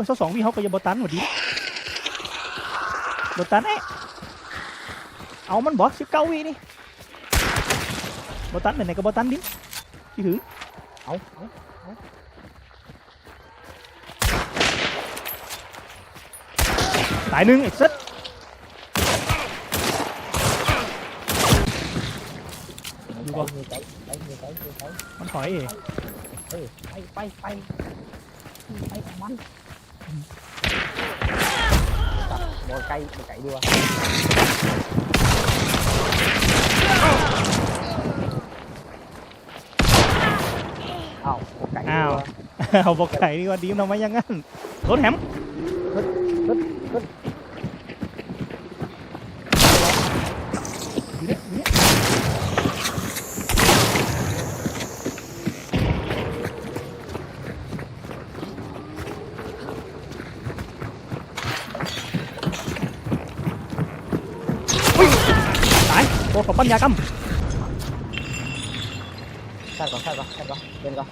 อเสาสองวิเขาก็ยังบตันหมดดีบตันเอ๊ะเอามันบอสิบเก้าวินี่บตันไหนๆก็บตันดิที่ถือเอาเอาตายหนึ่งไอ้สัสอยู่ก่อนมีใจไปมีใจมีใจมันถอยเองเออไปไปไปไปกับมัน ตัดบอลไกลบอลไกลดีวะอ้าวบอลไกลดีวะเอาบอกไข่ดีกว่าดีมทำไมอยังงั้นรถแฮมอยู่เนี่ยอยู่เนี่ยอุ้ยตาย โอ้ขอปั้นยากรรมใช่ก่อนใช่ก่อนใช่ก่อนเดินก่อน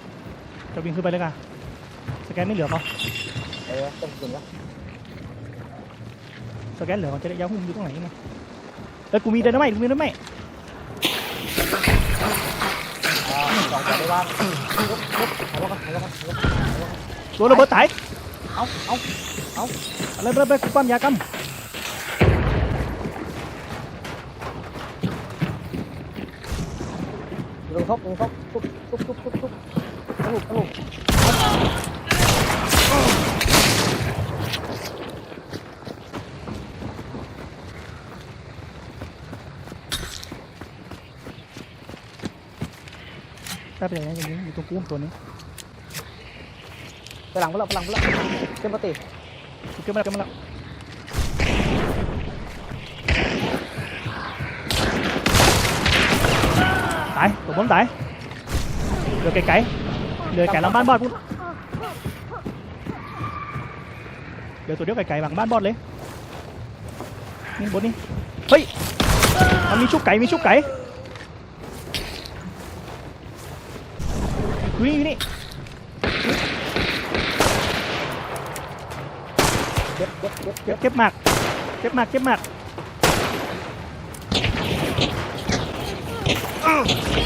จะวิ่งขึ้นไปเลยค่ะสแกนไม่เหลือเขาเออต้องกินก่อนสแกนเหลือเขาจะได้ยาหุ่มอยู่ตรงไหนไงเอ้ยกูมีเดินได้ไหมกูมีเดินได้ไหมอ่าสองตัวได้บ้างลุกลุกเอาละกันเอาละกันเอาละกันเอาละกันตัวระเบิดตายเอาเอาอะไรไปไปกูปั้นยากรรม ลงทบลงทบทุบทุบทุบทุบทุบตลุกตลุกได้ไปไหนนะอย่างนี้อยู่ตรงกูตัวนี้ไปหลังไปแล้วไปหลังไปแล้วเต็มปกติกูเก็บมาแล้วเก็บมาแล้ว ตายตัวบอลตายเหลือไก่ไก่เหลือไก่หลังบ้านบอดพูดเหลือตัวเดียวไก่ไก่หลังบ้านบอดเลยนี่บนนี่เฮ้ยมันมีชุบไก่มีชุบไก่วิ่งอยู่นี่เก็บเก็บเก็บเก็บมากเก็บมากเก็บมาก Woo!